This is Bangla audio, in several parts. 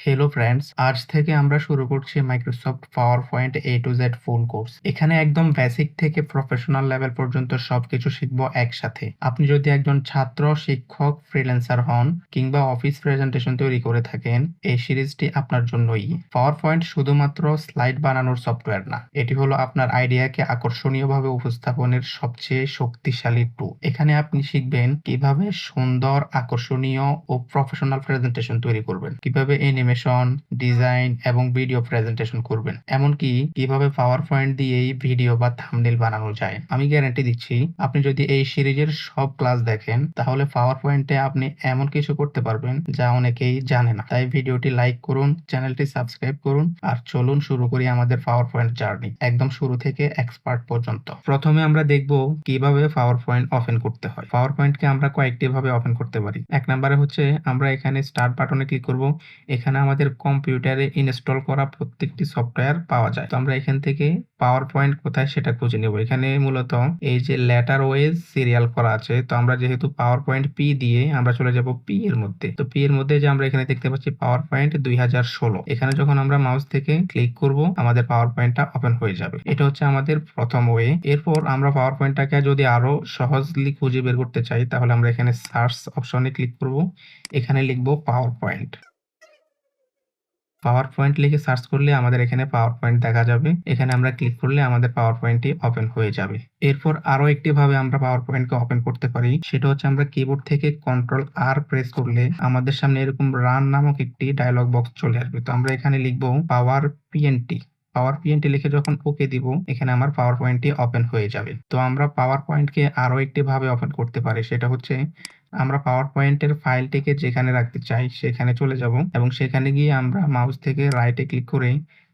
হ্যালো ফ্রেন্ডস আজ থেকে আমরা শুরু করছি Microsoft PowerPoint A to Z full course এখানে একদম বেসিক থেকে প্রফেশনাল লেভেল পর্যন্ত সবকিছু শিখব একসাথে। আপনি যদি একজন ছাত্র, শিক্ষক ফ্রিল্যান্সার হন কিংবা অফিস প্রেজেন্টেশন তৈরি করে থাকেন, এই সিরিজটি আপনার জন্যই। পাওয়ার পয়েন্ট শুধুমাত্র স্লাইড বানানোর সফটওয়্যার না, এটি হলো আপনার আইডিয়াকে আকর্ষণীয়ভাবে উপস্থাপনের সবচেয়ে শক্তিশালী টু এখানে আপনি শিখবেন কীভাবে সুন্দর, আকর্ষণীয় ও প্রফেশনাল প্রেজেন্টেশন তৈরি করবেন, কীভাবে অ্যানিমেশন ডিজাইন এবং ভিডিও প্রেজেন্টেশন করবেন। এমনকি কীভাবে পাওয়ার পয়েন্ট দিয়েই ভিডিও বা থাম্বনেল বানানো যায়। আমি গ্যারান্টি দিচ্ছি, আপনি যদি এই সিরিজের সব ক্লাস দেখেন, তাহলে পাওয়ার পয়েন্টে আপনি এমন কিছু করতে পারবেন যা অনেকেই জানে না। তাই ভিডিওটি লাইক করুন চ্যানেলটি সাবস্ক্রাইব করুন, আর চলুন শুরু করি আমাদের পাওয়ার পয়েন্ট জার্নি একদম শুরু থেকে এক্সপার্ট পর্যন্ত। প্রথমে আমরা দেখব কীভাবে পাওয়ার পয়েন্ট ওপেন করতে হয়। পাওয়ার পয়েন্টকে আমরা কয়েকটি ভাবে ওপেন করতে পারি। এক নম্বরে হচ্ছে আমরা এখানে স্টার্ট বাটনে ক্লিক করব। এখানে আমাদের কম্পিউটারে ইনস্টল করা প্রত্যেকটি সফটওয়্যার পাওয়া যায়। তো আমরা এখান থেকে পাওয়ার পয়েন্ট কোথায় সেটা খুঁজে নেব। এখানে মূলত এই যে লেটার ওয়েজ সিরিয়াল করা আছে, তো আমরা যেহেতু পাওয়ার পয়েন্ট পি দিয়ে আমরা চলে যাব পি এর মধ্যে। তো পি এর মধ্যে যে আমরা এখানে দেখতে পাচ্ছি পাওয়ার পয়েন্ট দুই হাজার ষোলো। এখানে যখন আমরা মাউস থেকে ক্লিক করব, আমাদের পাওয়ার পয়েন্টটা ওপেন হয়ে যাবে। এটা হচ্ছে আমাদের প্রথম ওয়ে এরপর আমরা পাওয়ার পয়েন্টটাকে যদি আরও সহজলি খুঁজে বের করতে চাই, তাহলে আমরা এখানে সার্চ অপশনে ক্লিক করব। এখানে লিখব পাওয়ার পয়েন্ট পাওয়ার পয়েন্ট লিখে সার্চ করলে আমাদের এখানে পাওয়ার পয়েন্ট দেখা যাবে। এখানে আমরা ক্লিক করলে আমাদের পাওয়ার পয়েন্টটি ওপেন হয়ে যাবে। এরপর আরও একটি ভাবে আমরা পাওয়ার পয়েন্টকে ওপেন করতে পারি। সেটা হচ্ছে আমরা কিবোর্ড থেকে কন্ট্রোল আর প্রেস করলে আমাদের সামনে এরকম রান নামক একটি ডায়লগ বক্স চলে আসবে। তো আমরা এখানে লিখব পাওয়ার পিএনটি পাওয়ার পয়েন্টে লিখে যখন ওকে দিব, এখানে আমার পাওয়ার পয়েন্টটি ওপেন হয়ে যাবে। তো আমরা পাওয়ার পয়েন্টকে আরও একটি ভাবে ওপেন করতে পারি। সেটা হচ্ছে আমরা পাওয়ার পয়েন্টের ফাইলটিকে যেখানে রাখতে চাই, সেখানে চলে যাব এবং সেখানে গিয়ে আমরা মাউস থেকে রাইটে ক্লিক করে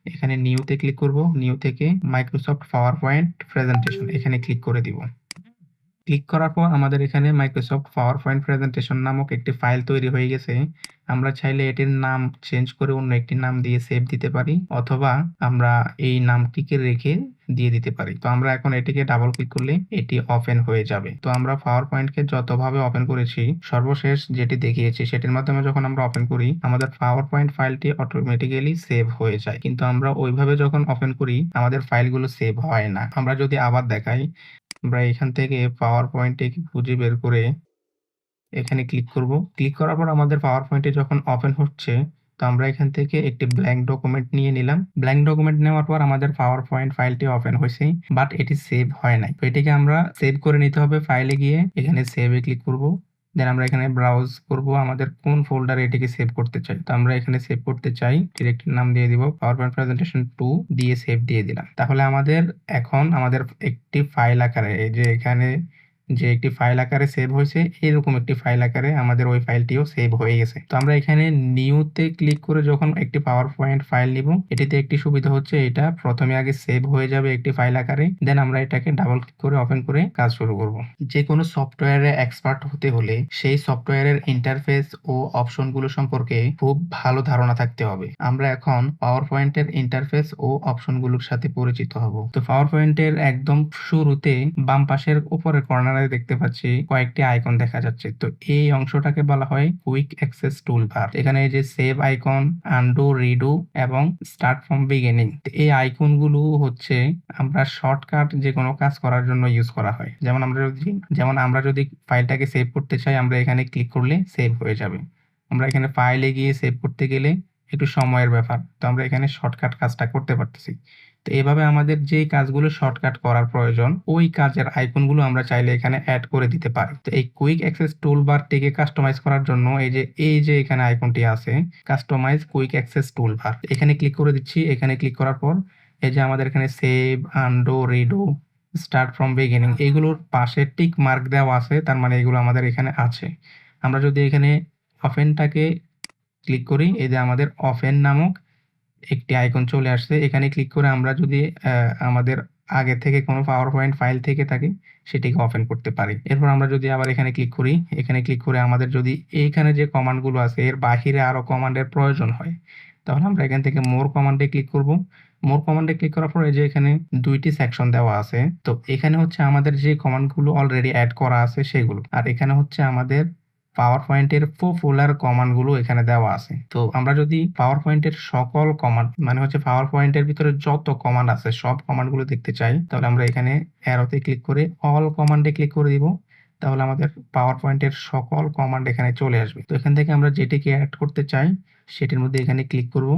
এখানে নিউতে ক্লিক করব। নিউ থেকে মাইক্রোসফট পাওয়ার পয়েন্ট প্রেজেন্টেশন এখানে ক্লিক করে দিব। ক্লিক করার পর আমাদের এখানে মাইক্রোসফট পাওয়ার পয়েন্ট প্রেজেন্টেশন নামক একটি ফাইল তৈরি হয়ে গেছে। আমরা চাইলে এটির নাম চেঞ্জ করে অন্য একটি নাম দিয়ে সেভ দিতে পারি, অথবা আমরা এই নামটিকে রেখে দিয়ে দিতে পারি। তো আমরা এখন এটিকে ডাবল ক্লিক করলে এটি ওপেন হয়ে যাবে। তো আমরা পাওয়ার পয়েন্টকে যতভাবে ওপেন করেছি, সর্বশেষ যেটি দেখিয়েছি, সেটির মাধ্যমে যখন আমরা ওপেন করি, আমাদের পাওয়ার পয়েন্ট ফাইলটি অটোমেটিক্যালি সেভ হয়ে যায়। কিন্তু আমরা ওইভাবে যখন ওপেন করি, আমাদের ফাইলগুলো সেভ হয় না। আমরা যদি আবার দেখাই আমরা এখান থেকে পাওয়ার পয়েন্টে খুঁজে বের করে এখানে ক্লিক করব। ক্লিক করার পর আমাদের পাওয়ার পয়েন্টে যখন ওপেন হচ্ছে, তো আমরা এখান থেকে একটি ব্ল্যাঙ্ক ডকুমেন্ট নিয়ে নিলাম। ব্ল্যাঙ্ক ডকুমেন্ট নেওয়ার পর আমাদের পাওয়ার পয়েন্ট ফাইলটি ওপেন হয়েছে বাট এটি সেভ হয় নাই। তো এটিকে আমরা সেভ করে নিতে হবে ফাইলে গিয়ে। এখানে সেভে ক্লিক করব। দেন আমরা এখানে ব্রাউজ করব, আমাদের কোন ফোল্ডারে এটিকে সেভ করতে চাই। তো আমরা এখানে সেভ করতে চাই ডিরেক্টর নাম দিয়ে দিব পাওয়ার পয়েন্ট প্রেজেন্টেশন টু দিয়ে সেভ দিয়ে দিলাম। তাহলে আমাদের এখন, আমাদের একটি ফাইল আকারে, এই যে এখানে যে একটি ফাইল আকারে সেভ হয়েছে, এরকম একটি ফাইল আকারে আমাদের ওই ফাইলটিও সেভ হয়ে গেছে। তো আমরা এখানে নিউতে ক্লিক করে যখন একটি পাওয়ার পয়েন্ট ফাইল নিব, এটিতে একটি সুবিধা হচ্ছে এটা প্রথমে আগে সেভ হয়ে যাবে একটি ফাইল আকারে দেন আমরা এটাকে ডাবল ক্লিক করে ওপেন করে কাজ শুরু করব। যে কোনো সফটওয়্যারে এক্সপার্ট হতে হলে সেই সফটওয়্যারের ইন্টারফেস ও অপশনগুলো সম্পর্কে খুব ভালো ধারণা থাকতে হবে। আমরা এখন পাওয়ার পয়েন্টের ইন্টারফেস ও অপশনগুলোর সাথে পরিচিত হব। তো পাওয়ার পয়েন্টের একদম শুরুতে বাম পাশের উপরের কর্নার কর্নারে দেখতে পাচ্ছি কয়েকটি আইকন দেখা যাচ্ছে। তো এই অংশটাকে বলা হয় কুইক অ্যাক্সেস টুলবার এখানে যে সেভ আইকন আন্ডু রিডু এবং স্টার্ট ফ্রম বিগিনিং এই আইকনগুলো হচ্ছে আমরা শর্টকাট যে কোনো কাজ করার জন্য ইউজ করা হয়। যেমন আমরা যদি, যেমন আমরা যদি ফাইলটাকে সেভ করতে চাই, আমরা এখানে ক্লিক করলে সেভ হয়ে যাবে। আমরা এখানে ফাইলে গিয়ে সেভ করতে গেলে একটু সময়ের ব্যাপার। তো আমরা এখানে শর্টকাট কাজটা করতে পারতেছি। তো এভাবে আমাদের যে কাজগুলো শর্টকাট করার প্রয়োজন, ওই কাজের আইকনগুলো আমরা চাইলে এখানে অ্যাড করে দিতে পারি। তো এই কুইক অ্যাক্সেস টুল বারটিকে কাস্টমাইজ করার জন্য এই যে এই যে এখানে আইকনটি আছে কাস্টমাইজ কুইক অ্যাক্সেস টুল বার এখানে ক্লিক করে দিচ্ছি। এখানে ক্লিক করার পর এই যে আমাদের এখানে save undo redo start from beginning এইগুলোর পাশে টিক মার্ক দেওয়া আছে, তার মানে এগুলো আমাদের এখানে আছে। আমরা যদি এখানে অফেনটাকে ক্লিক করি, এই যে আমাদের অফেন নামক একটি আইকন চলে আসছে। এখানে ক্লিক করে আমরা যদি আমাদের আগে থেকে কোনো পাওয়ার পয়েন্ট ফাইল থেকে থাকে, সেটিকে ওপেন করতে পারি। এরপর আমরা যদি আবার এখানে ক্লিক করি, এখানে ক্লিক করে আমাদের যদি এইখানে যে কমান্ডগুলো আছে, এর বাহিরে আরও কমান্ডের প্রয়োজন হয়, তাহলে আমরা এখান থেকে মোর কমান্ডে ক্লিক করব। মোর কমান্ডে ক্লিক করার পরে যে এখানে দুইটি সেকশন দেওয়া আছে, তো এখানে হচ্ছে আমাদের যে কমান্ডগুলো অলরেডি অ্যাড করা আছে, সেগুলো। আর এখানে হচ্ছে আমাদের পাওয়ার পয়েন্টের পপুলার কমান্ডগুলো এখানে দেওয়া আছে। তো আমরা যদি পাওয়ার পয়েন্টের সকল কমান্ড মানে হচ্ছে পাওয়ার পয়েন্টের ভিতরে যত কমান্ড আছে, সব কমান্ডগুলো দেখতে চাই, তাহলে আমরা এখানে অ্যারোতে ক্লিক করে অল কমান্ডে ক্লিক করে দিব। তাহলে আমাদের পাওয়ার পয়েন্টের সকল কমান্ড এখানে চলে আসবে। তো এখান থেকে আমরা যেটিকে অ্যাড করতে চাই, সেটির মধ্যে এখানে ক্লিক করব।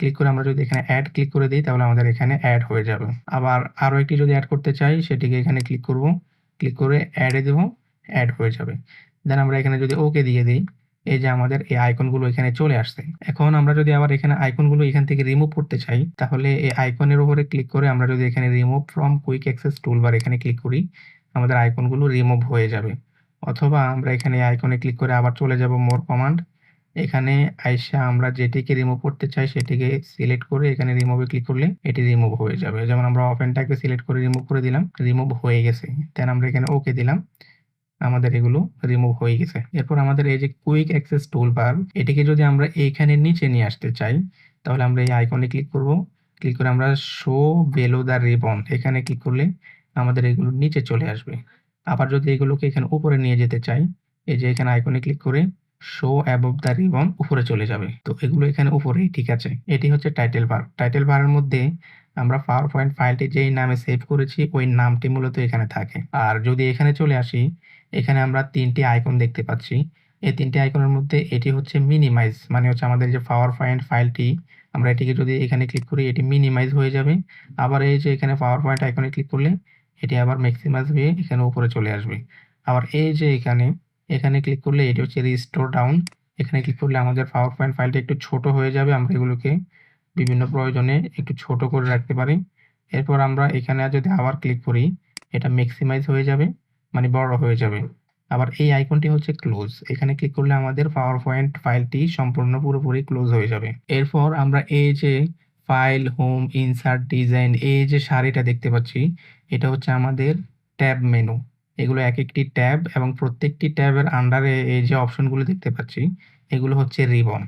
ক্লিক করে আমরা যদি এখানে অ্যাড ক্লিক করে দিই, তাহলে আমাদের এখানে অ্যাড হয়ে যাবে। আবার আরও একটি যদি অ্যাড করতে চাই, সেটিকে এখানে ক্লিক করব। ক্লিক করে অ্যাডে দেবো অ্যাড হয়ে যাবে। দেন আমরা এখানে যদি ওকে দিয়ে দিই, এই যে আমাদের এই আইকনগুলো এখানে চলে আসছে। এখন আমরা যদি আবার এখানে আইকনগুলো এখান থেকে রিমুভ করতে চাই, তাহলে এই আইকনের উপরে ক্লিক করে আমরা যদি এখানে remove from quick access toolbar এখানে ক্লিক করি, আমাদের আইকনগুলো রিমুভ হয়ে যাবে। অথবা আমরা এখানে আইকনে ক্লিক করে আবার চলে যাব মোর কমান্ড এখানে আইসা আমরা যেটিকে রিমুভ করতে চাই, সেটিকে সিলেক্ট করে এখানে রিমুভে ক্লিক করলে এটি রিমুভ হয়ে যাবে। যেমন আমরা ওপেনটাকে সিলেক্ট করে রিমুভ করে দিলাম রিমুভ হয়ে গেছে। দেন আমরা এখানে ওকে দিলাম। আমাদের এগুলো রিমুভ হয়ে গেছে। এরপর আমাদের এই যে কুইক অ্যাক্সেস টুলবার এটিকে যদি আমরা এইখানে নিচে নিয়ে আসতে চাই, তাহলে আমরা এই আইকনে ক্লিক করব। ক্লিক করে আমরা শো বেলো দ্য রিবন এখানে ক্লিক করলে আমাদের এগুলো নিচে চলে আসবে। আবার যদি এগুলোকে এখানে উপরে নিয়ে যেতে চাই, এই যে এখানে আইকনে ক্লিক করে শো অ্যাবভ দ্য রিবন উপরে চলে যাবে। তো এগুলো এখানে উপরেই, ঠিক আছে? এটি হচ্ছে টাইটেল বার টাইটেল বারের মধ্যে আমরা পাওয়ার পয়েন্ট ফাইলটি যেই নামে সেভ করেছি, ওই নামটি মূলত এখানে থাকে। আর যদি এখানে চলে আসি এখানে আমরা তিনটি আইকন দেখতে পাচ্ছি। এই তিনটি আইকনের মধ্যে এটি হচ্ছে মিনিমাইজ মানে হচ্ছে আমাদের যে পাওয়ার পয়েন্ট ফাইলটি আমরা এটিকে যদি এখানে ক্লিক করি, এটি মিনিমাইজ হয়ে যাবে। আবার এই যে এখানে পাওয়ার পয়েন্ট আইকনে ক্লিক করলে, এটি আবার ম্যাক্সিমাইজ হয়ে এখানে উপরে চলে আসবে। আবার এই যে এখানে এখানে ক্লিক করলে এটি হচ্ছে রিস্টোর ডাউন এখানে ক্লিক করলে আমাদের পাওয়ার পয়েন্ট ফাইলটা একটু ছোট হয়ে যাবে, আমরা এগুলোকে বিভিন্ন প্রয়োজনে একটু ছোট করে রাখতে পারি। এরপর আমরা এখানে যদি আবার ক্লিক করি, এটা ম্যাক্সিমাইজ হয়ে যাবে। মানে বড় হয়ে যাবে। আবার এই আইকনটি হচ্ছে ক্লোজ এখানে ক্লিক করলে আমাদের পাওয়ার পয়েন্ট ফাইলটি সম্পূর্ণ পুরোপুরি ক্লোজ হয়ে যাবে। এরপর আমরা এই যে ফাইল হোম ইনসার্ট ডিজাইন এই যে শাড়িটা দেখতে পাচ্ছি, এটা হচ্ছে আমাদের ট্যাব মেনু এগুলো এক একটি ট্যাব এবং প্রত্যেকটি ট্যাবের আন্ডারে এই যে অপশনগুলো দেখতে পাচ্ছি, এগুলো হচ্ছে রিবন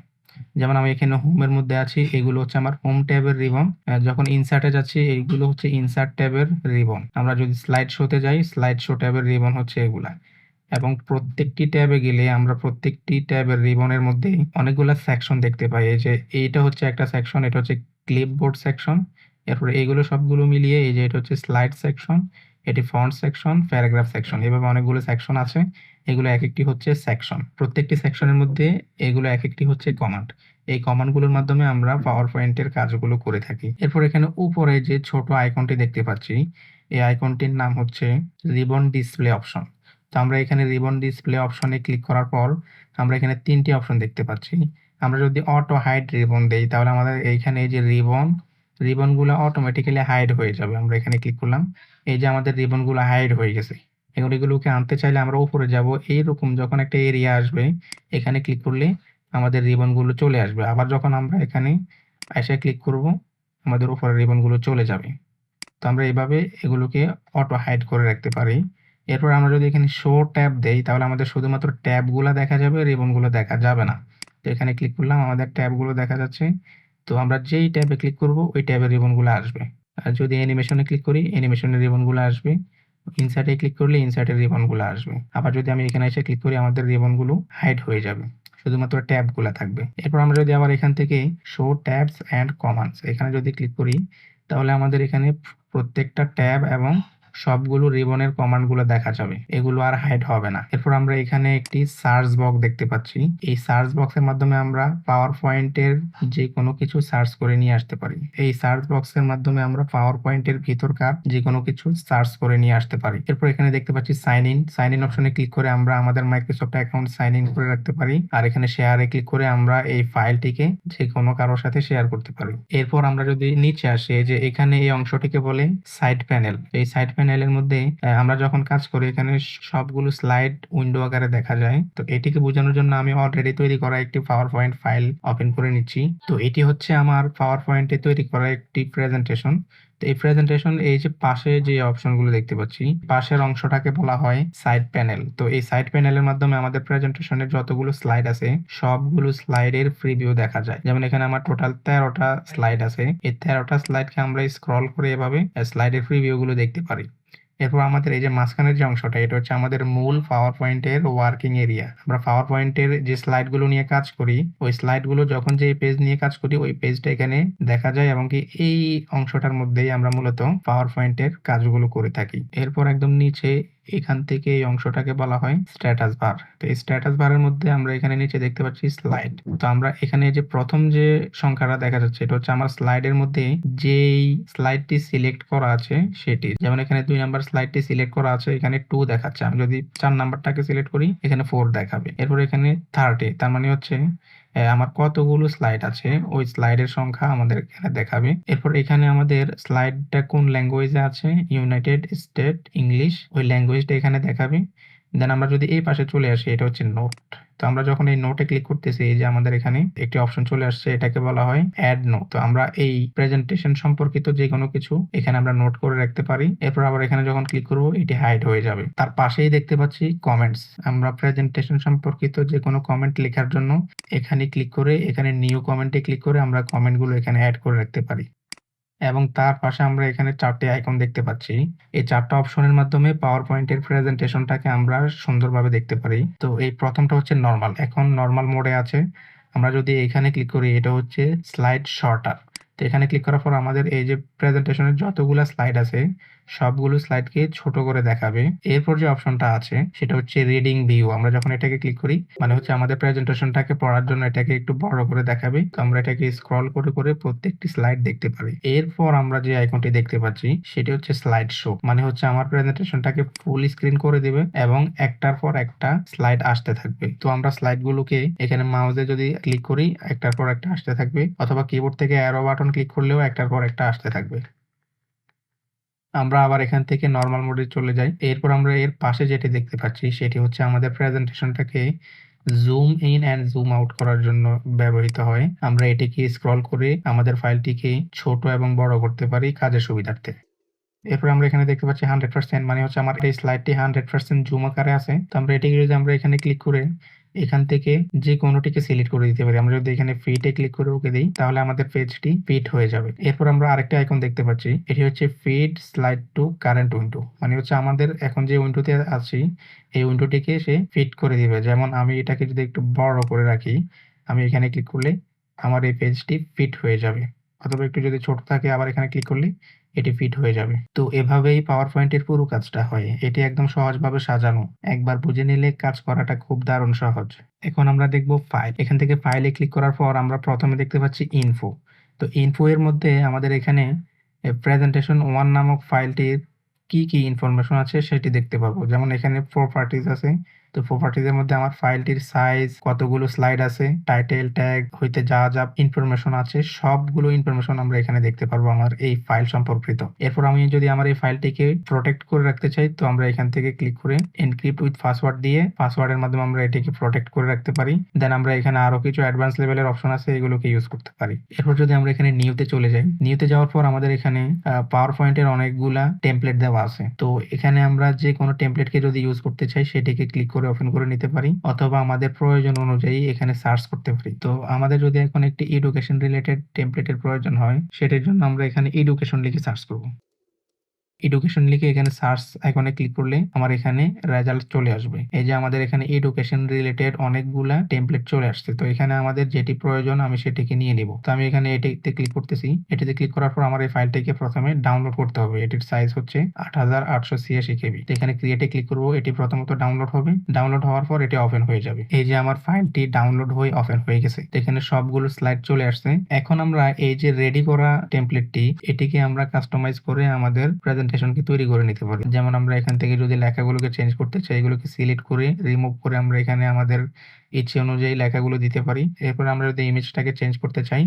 যেমন আমি এখানে হোমের মধ্যে আছি, এগুলো হচ্ছে আমার হোম ট্যাবের রিবন যখন ইনসার্টে যাচ্ছি এইগুলো হচ্ছে ইনসার্ট ট্যাবের রিবন আমরা যদি স্লাইড শোতে যাই স্লাইড শো ট্যাবের রিবন হচ্ছে এগুলা। এবং প্রত্যেকটি ট্যাবে গেলে আমরা প্রত্যেকটি ট্যাবের রিবনের মধ্যে অনেকগুলো সেকশন দেখতে পাই। এই যে এইটা হচ্ছে একটা সেকশন এটা হচ্ছে ক্লিপবোর্ড সেকশন এরপরে এইগুলো সবগুলো মিলিয়ে এই যে এটা হচ্ছে স্লাইড সেকশন এটি ফ্রন্ট সেকশন প্যারাগ্রাফ সেকশন এভাবে অনেকগুলো সেকশন আছে। এগুলো এক একটি হচ্ছে সেকশন প্রত্যেকটি সেকশনের মধ্যে এগুলো এক একটি হচ্ছে কমান্ড এই কমান্ডগুলোর মাধ্যমে আমরা পাওয়ার পয়েন্টের কাজগুলো করে থাকি। এরপর এখানে উপরে যে ছোট আইকনটি দেখতে পাচ্ছি, এই আইকনটির নাম হচ্ছে রিবন ডিসপ্লে অপশন তো আমরা এখানে রিবন ডিসপ্লে অপশনে ক্লিক করার পর আমরা এখানে তিনটি অপশন দেখতে পাচ্ছি। আমরা যদি অটো হাইড রিবন দেই, তাহলে আমাদের এইখানে এই যে রিবন রিবনগুলো অটোমেটিক্যালি হাইড হয়ে যাবে। আমরা এখানে ক্লিক করলাম। এই যে আমাদের রিবনগুলো হাইড হয়ে গেছে। এখন এগুলোকে আনতে চাইলে আমরা উপরে যাব। এইরকম যখন একটা এরিয়া আসবে, এখানে ক্লিক করলে আমাদের রিবনগুলো চলে আসবে। আবার যখন আমরা এখানে এসে ক্লিক করব, আমাদের উপরে রিবনগুলো চলে যাবে। তো আমরা এইভাবে এগুলোকে অটো হাইড করে রাখতে পারি। এরপর আমরা যদি এখানে শো ট্যাব দেই, তাহলে আমাদের শুধুমাত্র ট্যাবগুলো দেখা যাবে, রিবনগুলো দেখা যাবে না। তো এখানে ক্লিক করলাম, আমাদের ট্যাবগুলো দেখা যাচ্ছে। তো আমরা যেই ট্যাবে ক্লিক করব, ওই ট্যাবের রিবনগুলো আসবে। আর যদি অ্যানিমেশনে ক্লিক করি অ্যানিমেশনের রিবনগুলো আসবে। ইনসার্টে ক্লিক করলে ইনসার্টের রিবনগুলো আসবে। আবার যদি আমি এখানে এসে ক্লিক করি, আমাদের রিবনগুলো হাইড হয়ে যাবে। শুধুমাত্র ট্যাবগুলো থাকবে। এরপর আমরা যদি আবার এখান থেকে শো ট্যাবস অ্যান্ড কমান্স এখানে যদি ক্লিক করি, তাহলে আমাদের এখানে প্রত্যেকটা ট্যাব এবং সবগুলো রিবনের কমান্ডগুলো দেখা যাবে। এগুলো আর হাইড হবে না। এরপর আমরা এখানে একটি সার্চ বক্স দেখতে পাচ্ছি। এই সার্চ বক্সের মাধ্যমে আমরা পাওয়ার পয়েন্টের যে কোনো কিছু সার্চ করে নিয়ে আসতে পারি। এই সার্চ বক্সের মাধ্যমে আমরা পাওয়ার পয়েন্টের ভিতরকার যে কোনো কিছু সার্চ করে নিয়ে আসতে পারি। এরপর এখানে দেখতে পাচ্ছি সাইন ইন সাইন ইন অপশনে ক্লিক করে আমরা আমাদের মাইক্রোসফট অ্যাকাউন্ট সাইন ইন করে রাখতে পারি। আর এখানে শেয়ারে ক্লিক করে আমরা এই ফাইলটিকে যে কোনো কারোর সাথে শেয়ার করতে পারি। এরপর আমরা যদি নিচে আসি যে এখানে এই অংশটিকে বলে সাইড প্যানেল এই সাইড প্যানেলের মধ্যে আমরা যখন কাজ করি, এখানে সবগুলো স্লাইড উইন্ডো আকারে দেখা যায়। তো এটিকে বোঝানোর জন্য আমি অলরেডি তৈরি করা একটি পাওয়ার পয়েন্ট ফাইল ওপেন করে নিচ্ছি। তো এটি হচ্ছে আমার পাওয়ার পয়েন্টে তৈরি করা একটি প্রেজেন্টেশন এই প্রেজেন্টেশন এই যে পাশে যে অপশনগুলো দেখতে পাচ্ছি, পাশের অংশটাকে বলা হয় সাইড প্যানেল তো এই সাইড প্যানেলের মাধ্যমে আমাদের প্রেজেন্টেশনের যতগুলো স্লাইড আছে, সবগুলো স্লাইডের প্রিভিউ দেখা যায়। যেমন এখানে আমার টোটাল তেরোটা স্লাইড আছে। এই তেরোটা স্লাইডকে আমরা স্ক্রল করে এভাবে স্লাইডের প্রিভিউ গুলো দেখতে পারি। এরপর আমাদের এই যে মাঝখানের যে অংশটা, এটা হচ্ছে আমাদের মূল পাওয়ার পয়েন্টের ওয়ার্কিং এরিয়া আমরা পাওয়ার পয়েন্টের যে স্লাইডগুলো নিয়ে কাজ করি, ওই স্লাইডগুলো যখন যে পেজ নিয়ে কাজ করি, ওই পেজটা এখানে দেখা যায় এবং কি এই অংশটার মধ্যেই আমরা মূলত পাওয়ার পয়েন্টের কাজগুলো করে থাকি। এরপর একদম নিচে এখান থেকে এই অংশটাকে বলা হয় স্ট্যাটাস বার তো এই স্ট্যাটাস বারের মধ্যে আমরা এখানে নিচে দেখতে পাচ্ছি স্লাইড তো আমরা এখানে যে প্রথম যে সংখ্যাটা দেখা যাচ্ছে, এটা হচ্ছে আমার স্লাইডের মধ্যে যেই স্লাইডটি সিলেক্ট করা আছে সেটি। যেমন এখানে দুই নাম্বার স্লাইডটি সিলেক্ট করা আছে, এখানে টু দেখাচ্ছে। আমি যদি চার নাম্বারটাকে সিলেক্ট করি, এখানে ফোর দেখাবে। এরপর এখানে থার্টি তার মানে হচ্ছে আমার কতগুলো স্লাইড আছে, ওই স্লাইডের সংখ্যা আমাদের এখানে দেখাবে। এরপর এখানে আমাদের স্লাইডটা কোন ল্যাঙ্গুয়েজে আছে? ইউনাইটেড স্টেট ইংলিশ ওই ল্যাঙ্গুয়েজটা এখানে দেখাবে। দেন আমরা যদি এই পাশে চলে আসি, এটা হচ্ছে নোট তো আমরা যখন এই নোটে ক্লিক করতেছি, এই যে আমাদের এখানে একটি অপশন চলে আসছে, এটাকে বলা হয় অ্যাড নোট তো আমরা এই প্রেজেন্টেশন সম্পর্কিত যে কোনো কিছু এখানে আমরা নোট করে রাখতে পারি। এরপর আবার এখানে যখন ক্লিক করব, এটি হাইড হয়ে যাবে। তার পাশেই দেখতে পাচ্ছি কমেন্টস আমরা প্রেজেন্টেশন সম্পর্কিত যে কোনো কমেন্ট লেখার জন্য এখানে ক্লিক করে, এখানে নিউ কমেন্টে ক্লিক করে আমরা কমেন্টগুলো এখানে অ্যাড করে রাখতে পারি। এবং তার পাশে আমরা এখানে চারটি আইকন দেখতে পাচ্ছি। এই চারটা অপশনের মাধ্যমে পাওয়ার পয়েন্টের প্রেজেন্টেশনটাকে আমরা সুন্দরভাবে দেখতে পারি। তো এই প্রথমটা হচ্ছে নর্মাল এখন নর্মাল মোডে আছে। আমরা যদি এখানে ক্লিক করি, এটা হচ্ছে স্লাইড শর্টার তো এখানে ক্লিক করার পর আমাদের এই যে প্রেজেন্টেশনের যতগুলো স্লাইড আছে সবগুলো স্লাইডকে ছোট করে দেখাবে। এরপর যে অপশনটা আছে, সেটা হচ্ছে রিডিং ভিউ আমরা যখন এটাকে ক্লিক করি মানে হচ্ছে আমাদের প্রেজেন্টেশনটাকে পড়ার জন্য এটাকে একটু বড় করে দেখাবে। তো আমরা এটাকে স্ক্রল করে করে প্রত্যেকটি স্লাইড দেখতে পারি। এরপর আমরা যে আইকনটি দেখতে পাচ্ছি, সেটি হচ্ছে স্লাইড শো মানে হচ্ছে আমার প্রেজেন্টেশনটাকে ফুল স্ক্রিন করে দিবে এবং একটার পর একটা স্লাইড আসতে থাকবে। তো আমরা স্লাইডগুলোকে এখানে মাউসে যদি ক্লিক করি, একটার পর একটা আসতে থাকবে। অথবা কিবোর্ড থেকে অ্যারো বাটন ক্লিক করলেও একটার পর একটা আসতে থাকবে। আমরা আবার এখান থেকে নর্মাল মোডে চলে যাই। এরপর আমরা এর পাশে যেটি দেখতে পাচ্ছি, সেটি হচ্ছে আমাদের প্রেজেন্টেশনটাকে zoom in and zoom out করার জন্য ব্যবহৃত হয়। আমরা এটিকে স্ক্রল করে আমাদের ফাইলটিকে ছোট এবং বড় করতে পারি কাজের সুবিধার্থে। এরপর আমরা এখানে দেখতে পাচ্ছি হান্ড্রেড পার্সেন্ট মানে হচ্ছে আমার এই স্লাইডটি হান্ড্রেড পার্সেন্ট জুম আকারে আছে। তো আমরা এটিকে যদি আমরা এখানে ক্লিক করে এখান থেকে যে কোনোটিকে সিলেক্ট করে দিতে পারি। আমরা যদি এখানে ফিটে ক্লিক করে ওকে দিই, তাহলে আমাদের পেজটি ফিট হয়ে যাবে। এরপর আমরা আরেকটা আইকন দেখতে পাচ্ছি। এটি হচ্ছে fit slide to current window মানে হচ্ছে আমাদের এখন যে উইন্ডোতে আছি, এই উইন্ডোটিকে সে ফিট করে দিবে। যেমন আমি এটাকে যদি একটু বড় করে রাখি, আমি এখানে ক্লিক করলে আমার এই পেজটি ফিট হয়ে যাবে। অথবা একটু যদি ছোট থাকে, আবার এখানে ক্লিক করলে এটি ফিট হয়ে যাবে। তো এভাবেই পাওয়ার পয়েন্টের পুরো কাজটা হয়। এটি একদম সহজভাবে সাজানো। একবার বুঝে নিলে কাজ করাটা খুব দারুণ সহজ। এখন আমরা দেখব ফাইল এখান থেকে ফাইলে ক্লিক করার পর আমরা প্রথমে দেখতে পাচ্ছি ইনফো তো ইনফো এর মধ্যে আমাদের এখানে প্রেজেন্টেশন ওয়ান নামক ফাইলটির কি কি ইনফরমেশন আছে সেটি দেখতে পারব যেমন এখানে প্রপার্টিজ আছে তো প্রপার্টিজের মধ্যে আমার ফাইলটির সাইজ কতগুলো স্লাইড আছে টাইটেল ট্যাগ হইতে যা যা ইনফরমেশন আছে, সবগুলো ইনফরমেশন আমরা এখানে দেখতে পারব আমার এই ফাইল সম্পর্কিত। এরপর আমি যদি আমার এই ফাইলটিকে প্রোটেক্ট করে রাখতে চাই, তো আমরা এখান থেকে ক্লিক করে এনক্রিপ্ট উইথ পাসওয়ার্ড দিয়ে পাসওয়ার্ডের মাধ্যমে আমরা এটিকে প্রোটেক্ট করে রাখতে পারি। দেন আমরা এখানে আরও কিছু অ্যাডভান্স লেভেলের অপশন আছে, এগুলোকে ইউজ করতে পারি। এরপর যদি আমরা এখানে নিউতে চলে যাই নিউতে যাওয়ার পর আমাদের এখানে পাওয়ার পয়েন্টের অনেকগুলা টেমপ্লেট দেওয়া আছে। তো এখানে আমরা যে কোনো টেমপ্লেটকে যদি ইউজ করতে চাই, সেটিকে ক্লিক করে ওপেন করে নিতে পারি, অথবা আমাদের প্রয়োজন অনুযায়ী এখানে সার্চ করতে পারি। তো আমাদের যদি এখন একটি এডুকেশন রিলেটেড টেমপ্লেটের প্রয়োজন হয়, সেটার জন্য আমরা এখানে এডুকেশন লিখে সার্চ করব। এডুকেশন লিখে এখানে সার্চ আইকনে ক্লিক করলে আমার এখানে রেজাল্ট চলে আসবে। এই যে আমাদের এখানে এডুকেশন রিলেটেড অনেকগুলা টেমপ্লেট চলে আসছে। তো এখানে আমাদের যেটি প্রয়োজন আমি সেটিকে নিয়ে নিব। তো আমি এখানে এটিতে ক্লিক করতেছি। এটিতে ক্লিক করার পর আমার এই ফাইলটিকে প্রথমে ডাউনলোড করতে হবে। এটির সাইজ হচ্ছে আট হাজার আটশো ছিয়াশি কেবি। এখানে ক্রিয়েটে ক্লিক করব। এটি প্রথমত ডাউনলোড হবে। ডাউনলোড হওয়ার পর এটি ওপেন হয়ে যাবে। এই যে আমার ফাইলটি ডাউনলোড হয়ে ওপেন হয়ে গেছে। এখানে সবগুলো স্লাইড চলে আসছে। এখন আমরা এই যে রেডি করা টেমপ্লেটটি এটিকে আমরা কাস্টমাইজ করে আমাদের প্রেজেন্টেশনকে তৈরি করে নিতে পারি। যেমন আমরা এখান থেকে যদি লেখাগুলোকে চেঞ্জ করতে চাই, এগুলোকে সিলেক্ট করে রিমুভ করে আমরা এখানে আমাদের ইচ্ছে অনুযায়ী লেখাগুলো দিতে পারি। এরপর আমরা যদি ইমেজটাকে চেঞ্জ করতে চাই,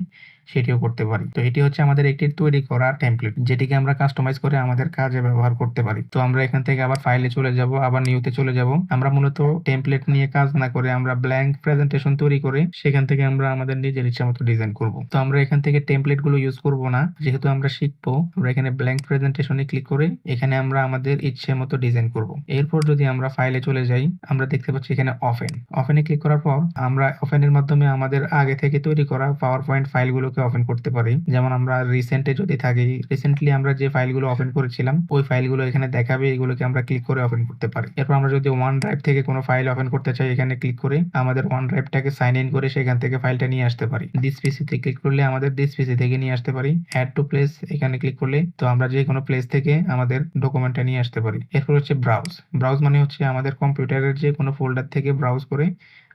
সেটিও করতে পারি। তো এটি হচ্ছে আমাদের একটি তৈরি করা টেমপ্লেট যেটিকে আমরা কাস্টমাইজ করে আমাদের কাজে ব্যবহার করতে পারি। তো আমরা এখান থেকে আবার ফাইলে চলে যাব, আবার নিউতে চলে যাব। আমরা মূলত টেমপ্লেট নিয়ে কাজ না করে আমরা ব্ল্যাঙ্ক প্রেজেন্টেশন তৈরি করে সেখান থেকে আমরা আমাদের নিজের ইচ্ছা মতো ডিজাইন করব। তো আমরা এখান থেকে টেমপ্লেটগুলো ইউজ করব না, যেহেতু আমরা শিখব, আমরা এখানে ব্ল্যাঙ্ক প্রেজেন্টেশনে ক্লিক করে এখানে আমরা আমাদের ইচ্ছে মতো ডিজাইন করব। এরপর যদি আমরা ফাইলে চলে যাই, আমরা দেখতে পাচ্ছি এখানে অফেন অফেনে ক্লিক করার করার পর আমরা ওপেনের মাধ্যমে আমাদের আগে থেকে তৈরি করা পাওয়ার পয়েন্ট ফাইলগুলোকে ওপেন করতে পারি। যেমন আমরা রিসেন্টে যদি থাকি রিসেন্টলি আমরা যে ফাইলগুলো ওপেন করেছিলাম, ওই ফাইলগুলো এখানে দেখাবে, এগুলোকে আমরা ক্লিক করে ওপেন করতে পারি। এরপর আমরা যদি ওয়ান ড্রাইভ থেকে কোনো ফাইল ওপেন করতে চাই, এখানে ক্লিক করে আমাদের ওয়ান ড্রাইভটাকে সাইন ইন করে সেখান থেকে ফাইলটা নিয়ে আসতে পারি। দিস পিসিতে ক্লিক করলে আমাদের দিস পিসি থেকে নিয়ে আসতে পারি। অ্যাড টু প্লেস এখানে ক্লিক করলে তো আমরা যে কোনো প্লেস থেকে আমাদের ডকুমেন্টটা নিয়ে আসতে পারি। এরপর হচ্ছে ব্রাউজ ব্রাউজ মানে হচ্ছে আমাদের কম্পিউটারের যে কোনো ফোল্ডার থেকে ব্রাউজ করে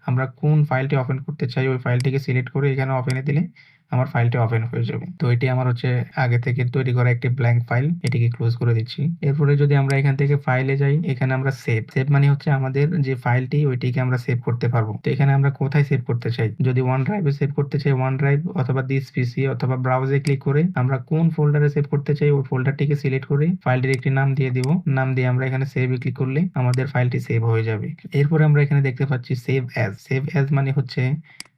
আমরা কোন ফাইলটি ওপেন করতে চাই ওই ফাইলটিকে সিলেক্ট করে এখানে ওপেনে দিলে আমার ফাইলটি ওপেন হয়ে যাবে। তো এটি আমার হচ্ছে আগে থেকে তৈরি করা একটি ব্ল্যাঙ্ক ফাইল এটিকে ক্লোজ করে দিচ্ছি। এরপরে যদি আমরা এখান থেকে ফাইলে যাই, এখানে আমরা সেভ সেভ মানে হচ্ছে আমাদের যে ফাইলটি ওইটিকে আমরা সেভ করতে পারব। তো এখানে আমরা কোথায় সেভ করতে চাই? যদি ওয়ান ড্রাইভে সেভ করতে চাই ওয়ান ড্রাইভ অথবা দিস পিসি অথবা ব্রাউজে ক্লিক করে, আমরা কোন ফোল্ডারে সেভ করতে চাই, ওই ফোল্ডারটিকে সিলেক্ট করে ফাইলটির একটি নাম দিয়ে দিব। নাম দিয়ে আমরা এখানে সেভে ক্লিক করলে আমাদের ফাইলটি সেভ হয়ে যাবে। এরপরে আমরা এখানে দেখতে পাচ্ছি সেভ অ্যাজ সেভ অ্যাজ মানে হচ্ছে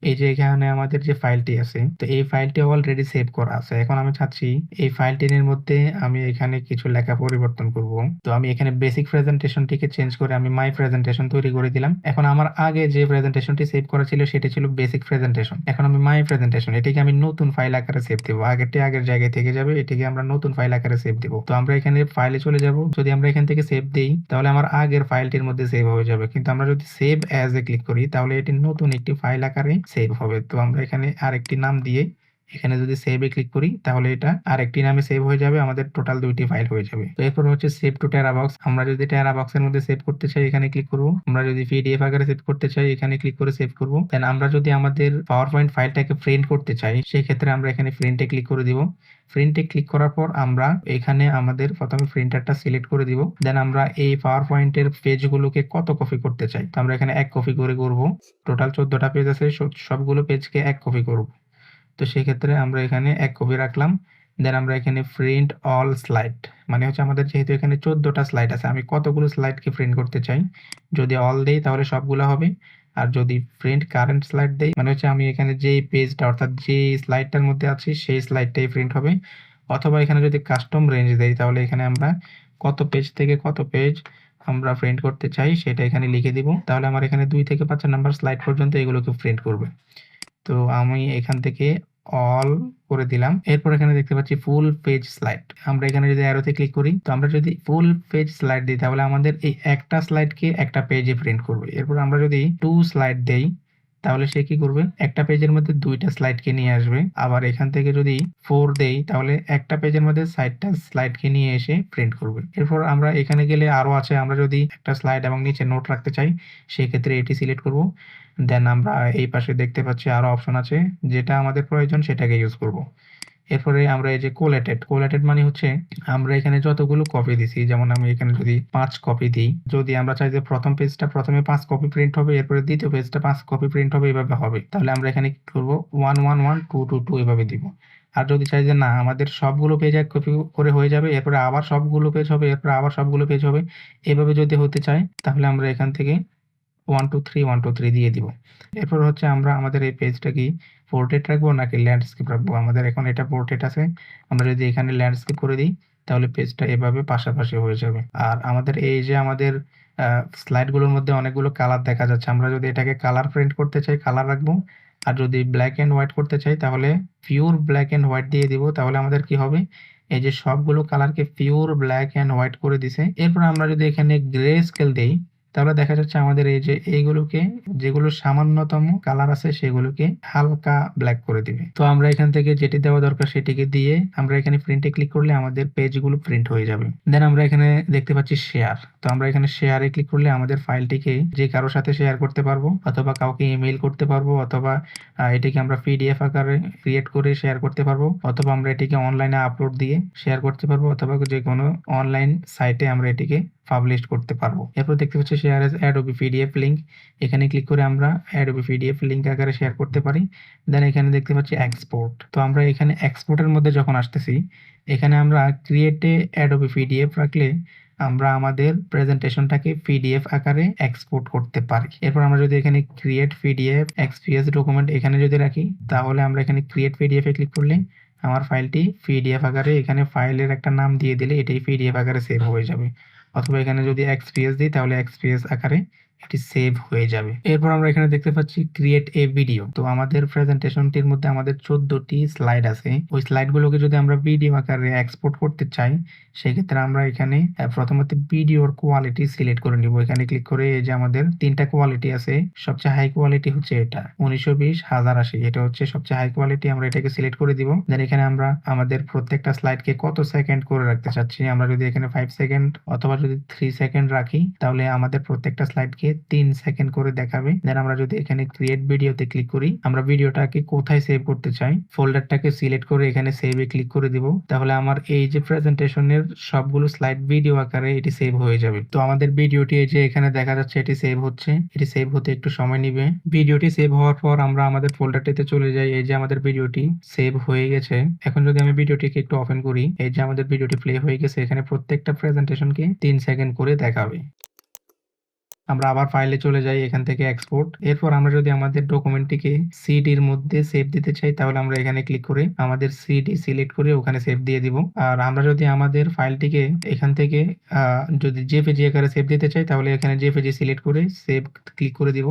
এই যে এখানে আমাদের যে ফাইলটি আছে, তো এই ফাইলটি অলরেডি সেভ করা আছে। এখন আমি চাচ্ছি, এই ফাইলটির মধ্যে আমি এখানে কিছু লেখা পরিবর্তন করব। তো আমি এখানে বেসিক প্রেজেন্টেশনটিকে চেঞ্জ করে আমি মাই প্রেজেন্টেশন তৈরি করে দিলাম। এখন আমার আগে যে প্রেজেন্টেশনটি সেভ করা ছিল, সেটি ছিল বেসিক প্রেজেন্টেশন এখন আমি মাই প্রেজেন্টেশন এটিকে আমি নতুন ফাইল আকারে সেভ দেবো। আগেরটি আগের জায়গায় থেকে যাবে, এটিকে আমরা নতুন ফাইল আকারে সেভ দেবো। তো আমরা এখানে ফাইলে চলে যাব। যদি আমরা এখান থেকে সেভ দিই, তাহলে আমার আগের ফাইলটির মধ্যে সেভ হয়ে যাবে। কিন্তু আমরা যদি সেভ অ্যাজ এ ক্লিক করি, তাহলে এটি নতুন একটি ফাইল আকারে সেভ হবে। তো আমরা এখানে আরেকটি নাম দিয়ে এখানে যদি সেভে ক্লিক করি, তাহলে এটা আরেকটি নামে সেভ হয়ে যাবে, আমাদের টোটাল দুইটি ফাইল হয়ে যাবে। তো এরপর হচ্ছে সেভ টু টেরা বক্স আমরা যদি টেরা বক্সের মধ্যে সেভ করতে চাই, এখানে ক্লিক করব। আমরা যদি পিডিএফ আকারে সেভ করতে চাই, এখানে ক্লিক করে সেভ করব। দেন আমরা যদি আমাদের পাওয়ার পয়েন্ট ফাইলটাকে প্রিন্ট করতে চাই সেই ক্ষেত্রে আমরা এখানে প্রিন্টে ক্লিক করে দিব। প্রিন্টে ক্লিক করার পর আমরা এখানে আমাদের প্রথমে প্রিন্টারটা সিলেক্ট করে দিব। দেন আমরা এই পাওয়ার পয়েন্টের পেজগুলোকে কত কপি করতে চাই? তো আমরা এখানে এক কপি করে করব। টোটাল চোদ্দটা পেজ আছে সব- সবগুলো পেজকে এক কপি করব। তো সেই ক্ষেত্রে আমরা এখানে এক কপি রাখলাম। দেন আমরা এখানে প্রিন্ট অল স্লাইড মানে হচ্ছে আমাদের যেহেতু এখানে চোদ্দটা স্লাইড আছে, আমি কতগুলো স্লাইডকে প্রিন্ট করতে চাই? যদি অল দেই তাহলে সবগুলো হবে। আর যদি প্রিন্ট কারেন্ট স্লাইড দেই মানে হচ্ছে আমি এখানে যেই পেজটা অর্থাৎ যে স্লাইডটার মধ্যে আছি, সেই স্লাইডটাই প্রিন্ট হবে। অথবা এখানে যদি কাস্টম রেঞ্জ দেই, তাহলে এখানে আমরা কত পেজ থেকে কত পেজ আমরা প্রিন্ট করতে চাই, সেটা এখানে লিখে দিব। তাহলে আমার এখানে দুই থেকে পাঁচ নাম্বার স্লাইড পর্যন্ত এগুলোকে প্রিন্ট করবে। তো আমি এখান থেকে অল করে দিলাম। এরপর এখানে দেখতে পাচ্ছি ফুল পেজ স্লাইড আমরা এখানে যদি অ্যারোতে ক্লিক করি, তো আমরা যদি ফুল পেজ স্লাইড দিই, তাহলে আমাদের এই একটা স্লাইডকে একটা পেজে প্রিন্ট করবে। এরপর আমরা যদি টু স্লাইড দেই, তাহলে সে কি করবে? একটা পেজের মধ্যে দুইটা স্লাইডকে নিয়ে আসবে। আবার এখান থেকে যদি ফোর দেই, তাহলে একটা পেজের মধ্যে সাইডটা স্লাইডকে নিয়ে এসে প্রিন্ট করবে। এরপর আমরা এখানে গেলে আরও আছে। আমরা যদি একটা স্লাইড এবং নিচে নোট রাখতে চাই, সেক্ষেত্রে এটি সিলেক্ট করব। দেন আমরা এই পাশে দেখতে পাচ্ছি আরও অপশন আছে, যেটা আমাদের প্রয়োজন সেটাকে ইউজ করব। এরপরে আমরা এই যে কোলেটেড কোলেটেড মানে হচ্ছে আমরা এখানে যতগুলো কপি দিছি, যেমন আমি এখানে যদি পাঁচ কপি দিই, যদি আমরা চাই যে প্রথম পেজটা প্রথমে পাঁচ কপি প্রিন্ট হবে, এরপরে দ্বিতীয় পেজটা পাঁচ কপি প্রিন্ট হবে, এভাবে হবে। তাহলে আমরা এখানে কি করব? One one one two two two এভাবে দিব। আর যদি চাই যে না, আমাদের সবগুলো পেজ এক কপি করে হয়ে যাবে, এরপরে আবার সবগুলো পেজ হবে, এরপরে আবার সবগুলো পেজ হবে, এভাবে যদি হতে চাই তাহলে আমরা এখান থেকে one two three one two three দিয়ে দিব। এরপর হচ্ছে আমরা আমাদের এই পেজটা কি পোর্ট্রেট রাখব নাকি ল্যান্ডস্কেপ রাখব? আমাদের এখন এটা পোর্ট্রেট আছে। আমরা যদি এখানে ল্যান্ডস্কেপ করে দিই, তাহলে পেজটা এভাবে পাশাপাশি হয়ে যাবে। আর আমাদের এই যে আমাদের স্লাইডগুলোর মধ্যে অনেকগুলো কালার দেখা যাচ্ছে, আমরা যদি এটাকে কালার প্রিন্ট করতে চাই কালার রাখব। আর যদি ব্ল্যাক অ্যান্ড হোয়াইট করতে চাই, তাহলে পিওর ব্ল্যাক অ্যান্ড হোয়াইট দিয়ে দিব। তাহলে আমাদের কি হবে? এই যে সবগুলো কালারকে পিওর ব্ল্যাক অ্যান্ড হোয়াইট করে দিছে। এরপর আমরা যদি এখানে গ্রে স্কেল দেই তাহলে দেখা যাচ্ছে আমাদের এই যে এইগুলোকে, যেগুলো সামান্যতম কালার আছে সেগুলোকে হালকা ব্ল্যাক করে দিবে। তো আমরা এখান থেকে যেটি দেওয়া দরকার সেটিকে দিয়ে আমরা এখানে প্রিন্টে ক্লিক করলে আমাদের পেজগুলো প্রিন্ট হয়ে যাবে। দেন আমরা এখানে দেখতে পাচ্ছি শেয়ার তো আমরা এখানে শেয়ারে ক্লিক করলে আমাদের ফাইলটিকে যে কারোর সাথে শেয়ার করতে পারব অথবা কাউকে ইমেইল করতে পারব অথবা এটিকে আমরা পিডিএফ আকারে ক্রিয়েট করে শেয়ার করতে পারব অথবা আমরা এটিকে অনলাইনে আপলোড দিয়ে শেয়ার করতে পারব অথবা যে কোনো অনলাইন সাইটে আমরা এটিকে পাবলিশ করতে পারব। এরপর দেখতে পাচ্ছি share as Adobe PDF link এখানে ক্লিক করে আমরা অ্যাডোবি পিডিএফ লিঙ্ক আকারে শেয়ার করতে পারি। দেন এখানে দেখতে পাচ্ছি এক্সপোর্ট তো আমরা এখানে এক্সপোর্টের মধ্যে যখন আসতেছি, এখানে আমরা ক্রিয়েটে অ্যাডোবি পিডিএফ রাখলে আমরা আমাদের প্রেজেন্টেশনটাকে পিডিএফ আকারে এক্সপোর্ট করতে পারি। এরপর আমরা যদি এখানে ক্রিয়েট পিডিএফ এক্সপিএস ডকুমেন্ট এখানে যদি রাখি, তাহলে আমরা এখানে ক্রিয়েট পিডিএফ এ ক্লিক করলে আমার ফাইলটি পিডিএফ আকারে এখানে ফাইলের একটা নাম দিয়ে দিলে এটাই পিডিএফ আকারে সেভ হয়ে যাবে। অথবা এখানে যদি এক্সপিএস দিই তাহলে এক্সপিএস আকারে এটি সেভ হয়ে যাবে। এরপর আমরা এখানে দেখতে পাচ্ছি ক্রিয়েট এ ভিডিও তো আমাদের প্রেজেন্টেশনটির মধ্যে আমাদের চোদ্দটি স্লাইড আছে। ওই স্লাইডগুলোকে যদি আমরা ভিডিও আকারে এক্সপোর্ট করতে চাই, সেক্ষেত্রে আমরা এখানে প্রথমত ভিডিওর কোয়ালিটি সিলেক্ট করে নিব। এখানে ক্লিক করে এই যে আমাদের তিনটা কোয়ালিটি আছে, সবচেয়ে হাই কোয়ালিটি হচ্ছে এটা। উনিশশো বিশ, হাজার আশি, এটা হচ্ছে সবচেয়ে হাই কোয়ালিটি আমরা এটাকে সিলেক্ট করে দিব। দেন এখানে আমরা আমাদের প্রত্যেকটা স্লাইডকে কত সেকেন্ড করে রাখতে চাচ্ছি, আমরা যদি এখানে ফাইভ সেকেন্ড অথবা যদি থ্রি সেকেন্ড রাখি, তাহলে আমাদের প্রত্যেকটা স্লাইডকে তিন সেকেন্ড করে দেখাবে। দেন আমরা যদি এখানে ক্রিয়েট ভিডিওতে ক্লিক করি, আমরা ভিডিওটাকে কোথায় সেভ করতে চাই? ফোল্ডারটাকে সিলেক্ট করে এখানে সেভে ক্লিক করে দিব। তাহলে আমার এই যে প্রেজেন্টেশনের সবগুলো স্লাইড ভিডিও আকারে এটি সেভ হয়ে যাবে। তো আমাদের ভিডিওটি এই যে এখানে দেখা যাচ্ছে এটি সেভ হচ্ছে। এটি সেভ হতে একটু সময় নিবে। ভিডিওটি সেভ হওয়ার পর আমরা আমাদের ফোল্ডারটিতে চলে যাই। এই যে আমাদের ভিডিওটি সেভ হয়ে গেছে। এখন যদি আমি ভিডিওটিকে একটু ওপেন করি, এই যে আমাদের ভিডিওটি প্লে হয়ে গেছে। এখানে প্রত্যেকটা প্রেজেন্টেশনকে তিন সেকেন্ড করে দেখাবে। আমরা আবার ফাইলে চলে যাই, এখান থেকে এক্সপোর্ট এরপর আমরা যদি আমাদের ডকুমেন্টটিকে সিডির মধ্যে সেভ দিতে চাই, তাহলে আমরা এখানে ক্লিক করে আমাদের সিডি সিলেক্ট করে ওখানে সেভ দিয়ে দিব। আর আমরা যদি আমাদের ফাইলটিকে এখান থেকে যদি জেপিজি আকারে সেভ দিতে চাই, তাহলে এখানে জেপিজি সিলেক্ট করে সেভ ক্লিক করে দিব।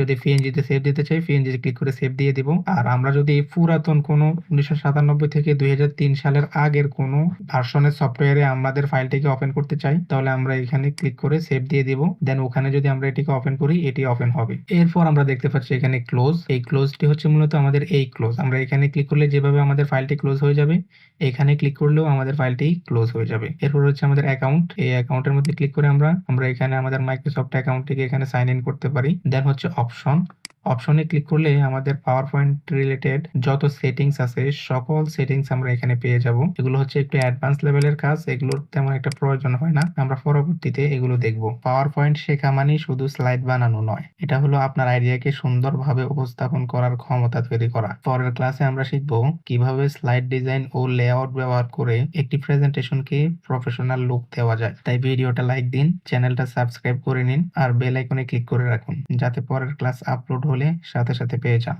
যদি পিএনজিতে সেভ দিতে চাই পিএনজি ক্লিক করে সেভ দিয়ে দিব। আর আমরা যদি পুরাতন কোনো উনিশশো সাতানব্বই থেকে দুই হাজার তিন সালের আগের কোনো ভার্সনের সফটওয়্যারে আমাদের ফাইলটিকে ওপেন করতে চাই, তাহলে আমরা এখানে ক্লিক করে সেভ দিয়ে দিব। দেন ওখানে যদি আমরা এটিকে ওপেন করি, এটি ওপেন হবে। এরপর আমরা দেখতে পাচ্ছি এখানে ক্লোজ এই ক্লোজটি হচ্ছে মূলত আমাদের এই ক্লোজ আমরা এখানে ক্লিক করলে যেভাবে আমাদের ফাইলটি ক্লোজ হয়ে যাবে, এখানে ক্লিক করলেও আমাদের ফাইলটি ক্লোজ হয়ে যাবে। এরপর হচ্ছে আমাদের অ্যাকাউন্ট এই অ্যাকাউন্টের মধ্যে ক্লিক করে আমরা আমরা এখানে আমাদের মাইক্রোসফট অ্যাকাউন্টটিকে এখানে সাইন ইন করতে পারি। দেন হচ্ছে অপশন অপশনে ক্লিক করলে আমাদের পাওয়ার পয়েন্ট রিলেটেড যত সেটিংস আছে, সকল সেটিংস আমরা এখানে পেয়ে যাব। এগুলো হচ্ছে একটু অ্যাডভান্স লেভেলের কাজ, এগুলোর তেমন একটা প্রয়োজন হয় না। আমরা পরবর্তীতে এগুলো দেখব। পাওয়ার পয়েন্ট শেখা মানে শুধু স্লাইড বানানো নয়। এটা হলো আপনার আইডিয়াকে সুন্দরভাবে উপস্থাপন করার ক্ষমতা তৈরি করা। পরের ক্লাসে আমরা শিখব কীভাবে স্লাইড ডিজাইন ও লেআউট ব্যবহার করে একটি প্রেজেন্টেশনকে প্রফেশনাল লুক দেওয়া যায়। তাই ভিডিওটা লাইক দিন চ্যানেলটা সাবস্ক্রাইব করে নিন, আর বেল আইকনে ক্লিক করে রাখুন, যাতে পরের ক্লাস আপলোড হলে সাথে সাথে পেয়ে যান।